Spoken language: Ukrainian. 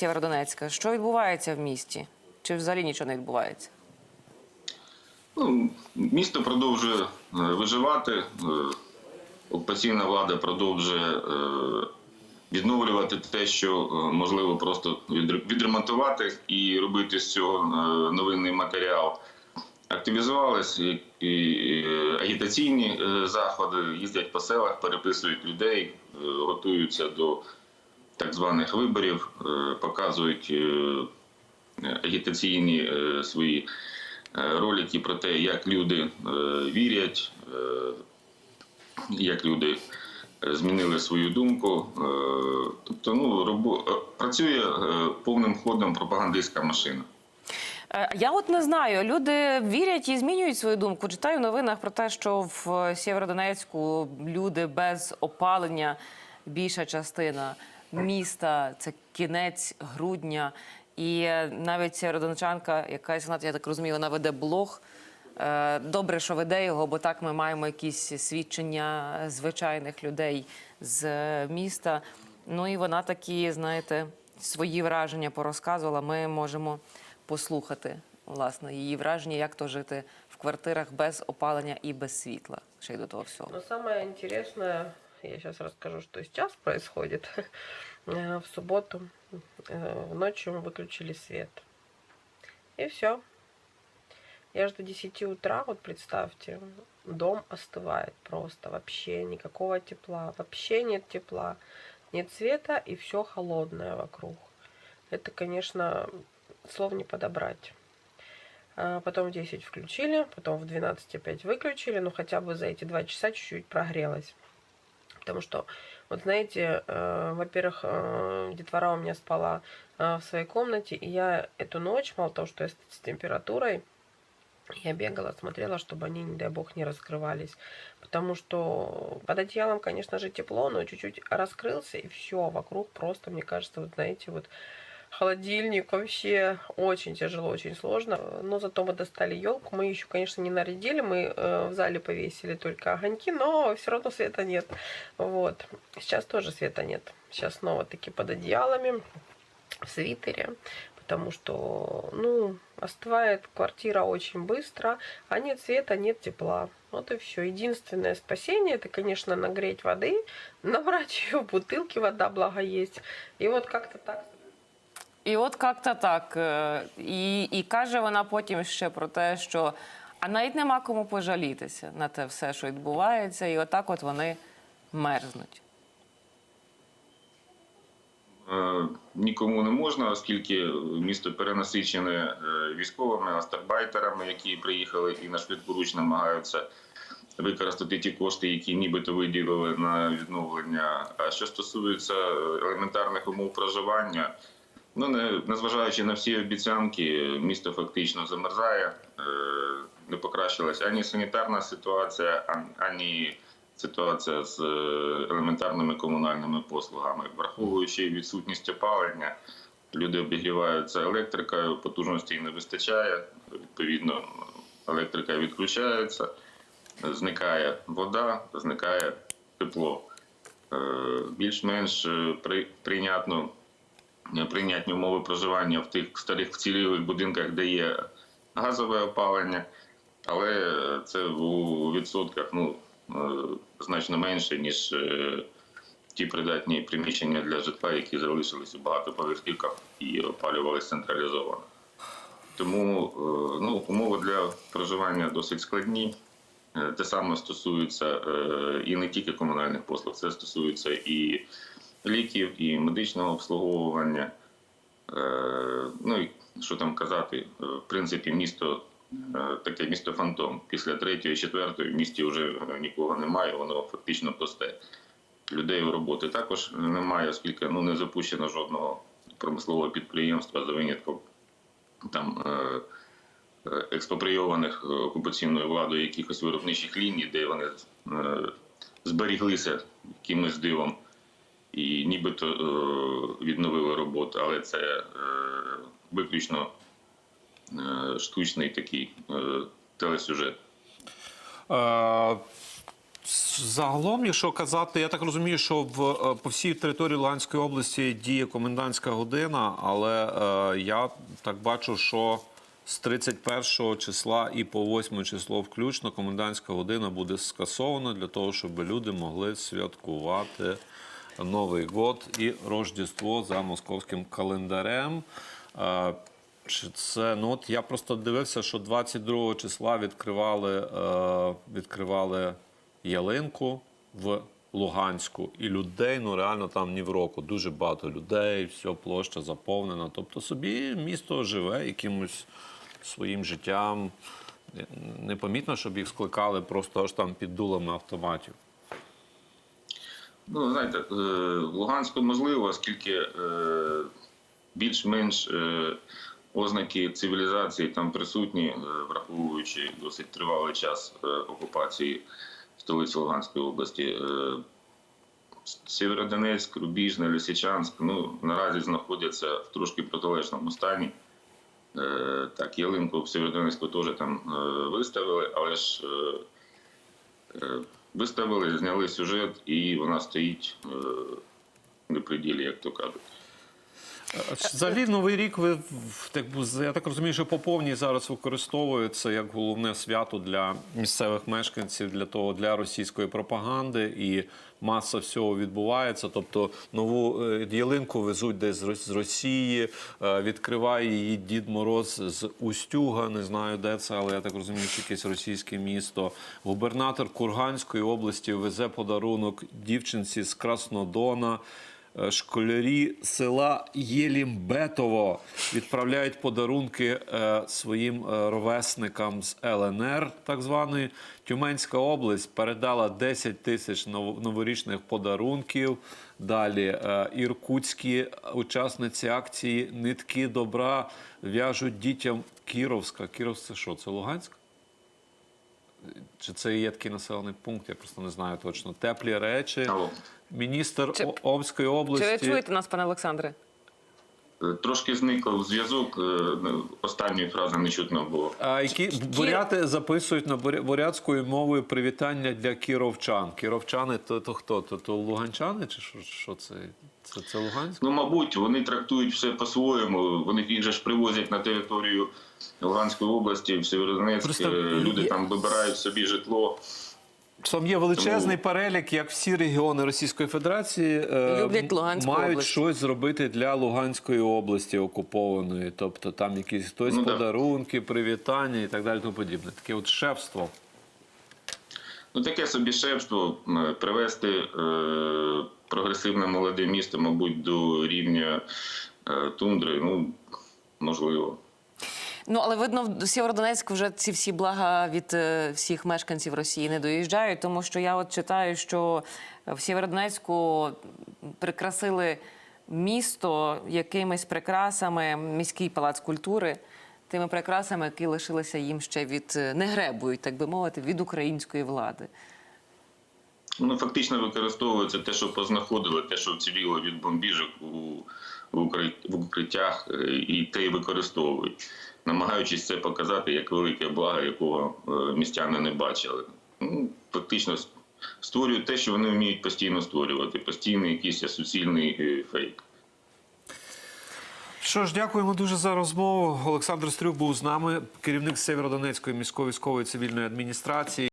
Сєвєродонецька. Що відбувається в місті? Чи взагалі нічого не відбувається? Ну, місто продовжує е, виживати. е, Окупаційна влада продовжує е, відновлювати те, що можливо просто відремонтувати і робити з цього новинний матеріал. Активізувались і, агітаційні заходи, їздять по селах, переписують людей, готуються до так званих виборів, е, показують е, агітаційні е, свої ролики про те, як люди вірять, як люди змінили свою думку. Тобто, ну, робо- працює повним ходом пропагандистська машина. Я от не знаю. Люди вірять і змінюють свою думку. Читаю в новинах про те, що в Сєвєродонецьку люди без опалення, більша частина міста це кінець грудня. І навіть сєвєродончанка, якась я так розумію, вона веде блог. Е, Добре, що веде його, бо так ми маємо якісь свідчення звичайних людей з е, міста. Ну і вона такі, знаєте, свої враження порозказувала. Ми можемо послухати власне її враження, як то жити в квартирах без опалення і без світла. Ще й до того всього. Но самое интересное, я сейчас расскажу, что сейчас происходит. Э, В субботу э, ночью мы выключили свет. И все. Я ж до 10 утра, вот представьте, дом остывает просто. Вообще никакого тепла. Вообще нет тепла. Нет света и все холодное вокруг. Это, конечно, слов не подобрать. А Потом в 10 включили, потом в 12 опять выключили, но хотя бы за эти два часа чуть-чуть прогрелось. Потому что, вот знаете, э, во-первых, э, детвора у меня спала э, в своей комнате, и я эту ночь, мало того, что я с с температурой, я бегала, смотрела, чтобы они, не дай бог, не раскрывались. Потому что под одеялом, конечно же, тепло, но чуть-чуть раскрылся, и все, вокруг просто, мне кажется, вот знаете, вот холодильник вообще очень тяжело, очень сложно. Но зато мы достали елку. Мы еще, конечно, не нарядили. Мы э, в зале повесили только огоньки, но все равно света нет. Вот. Сейчас тоже света нет. Сейчас снова таки под одеялами, в свитере. Потому что, ну, остывает квартира очень быстро, а нет света, нет тепла. Вот и все. Единственное спасение это, конечно, нагреть воды, набрать ее в бутылки, вода благо есть. И вот как-то так І от як-то так. Е, І, і каже вона потім ще про те, що а навіть нема кому пожалітися на те все, що відбувається, і отак от вони мерзнуть. Е, Нікому не можна, оскільки місто перенасичене е, військовими астарбайтерами, які приїхали і на швидкоруч намагаються використати ті кошти, які нібито виділили на відновлення. А що стосується елементарних умов проживання, ну не незважаючи на всі обіцянки, місто фактично замерзає, е, не покращилась ані санітарна ситуація, ан- ані ситуація з е, елементарними комунальними послугами, враховуючи відсутність опалення. Люди обігріваються електрикою, потужностей не вистачає. Відповідно, електрика відключається, зникає вода, зникає тепло. Е, Більш-менш прийнятно, прийнятні умови проживання в тих старих вцілілих будинках, де є газове опалення, але це у відсотках ну, е, значно менше, ніж е, ті придатні приміщення для житла, які залишились у багатоповерхівках і опалювалися централізовано. Тому е, ну, умови для проживання досить складні. Е, Те саме стосується е, і не тільки комунальних послуг, це стосується і ліків, і медичного обслуговування. Е, Ну і що там казати, е, в принципі, місто е, таке місто фантом. Після третьої, четвертої в місті вже нікого немає, воно фактично пусте. Людей у роботи також немає, оскільки ну, не запущено жодного промислового підприємства за винятком там е, е, експропрійованих е, окупаційною владою якихось виробничих ліній, де вони зберіглися якимось дивом і нібито е, відновили роботу, але це е, виключно е, штучний такий телесюжет. Загалом, якщо казати, я так розумію, що в по всій території Луганської області діє комендантська година, але е, я так бачу, що з 31 числа і по 8 число включно комендантська година буде скасована для того, щоб люди могли святкувати Новий год і Рождество за московським календарем. Е, чи це ну от я просто дивився, що 22 числа відкривали, е, відкривали ялинку в Луганську, і людей ну реально там ні в року. Дуже багато людей, все площа заповнена. Тобто собі місто живе якимось своїм життям. Непомітно, щоб їх скликали просто аж там під дулами автоматів. Ну, знаєте, е, в Луганську можливо, оскільки е, більш-менш е, ознаки цивілізації там присутні, е, враховуючи досить тривалий час е, окупації столиці Луганської області. Е, Сєвєродонецьк, Рубіжне, Лисичанськ ну, наразі знаходяться в трошки протилежному стані. Е, Так, ялинку в Сєвєродонецьку теж там е, виставили, але ж е, е, виставили, зняли сюжет, і вона стоїть е, на приділі, як то кажуть. Взагалі новий рік ви так я так розумію, що по повній зараз використовується як головне свято для місцевих мешканців для того для російської пропаганди, і маса всього відбувається. Тобто нову е, ялинку везуть десь з Росії, е, відкриває її Дід Мороз з Устюга. Не знаю де це, але я так розумію, що якесь російське місто. Губернатор Курганської області везе подарунок дівчинці з Краснодона. Е, Школярі села Єлімбетово відправляють подарунки е, своїм е, ровесникам з ЛНР, так званої. Тюменська область передала 10 тисяч нов- новорічних подарунків. Далі іркутські учасниці акції Нитки добра в'яжуть дітям Кіровська. Кіровськ це що? Це Луганськ? Чи це є такий населений пункт? Я просто не знаю точно. Теплі речі. Алло. Міністр Чи- Омської області. Чи ви чуєте нас, пане Олександре? Е, Трошки зникав зв'язок, е, останньої фрази не чутно було. А які буряти записують на буря- бурятською мовою привітання для кіровчан. Кіровчани то, то хто? То, то луганчани чи що, що це? Це, це Луганськ? Ну, мабуть, вони трактують все по-своєму. Вони їх же ж привозять на територію Луганської області, в Сєвєродонецьк. Просто Е, Люди є- там вибирають собі житло. Там є величезний перелік, як всі регіони Російської Федерації е, Люблять Луганську мають область. щось зробити для Луганської області окупованої. Тобто там якісь хтось Ну, да. подарунки, привітання і так далі. Тому подібне. Таке от шефство. Ну, таке собі шефство привести е, прогресивне молоде місто, мабуть, до рівня е, тундри. Ну, можливо. Ну але видно, в Сєвєродонецьк вже ці всі блага від е, всіх мешканців Росії не доїжджають, тому що я от читаю, що в Сєвєродонецьку прикрасили місто якимись прикрасами, міський палац культури. Тими прикрасами, які лишилися їм ще від е, не гребують, так би мовити, від української влади. Ну, фактично використовується те, що познаходили, те, що вціліло від бомбіжок у, в, укриттях, е, і те й використовують, намагаючись це показати як велике благо, якого е, містяни не бачили. Ну, фактично створюють те, що вони вміють постійно створювати, постійний якийсь суцільний е, фейк. Що ж, дякуємо дуже за розмову. Олександр Стрюк був з нами, керівник Сєвєродонецької міської військової цивільної адміністрації.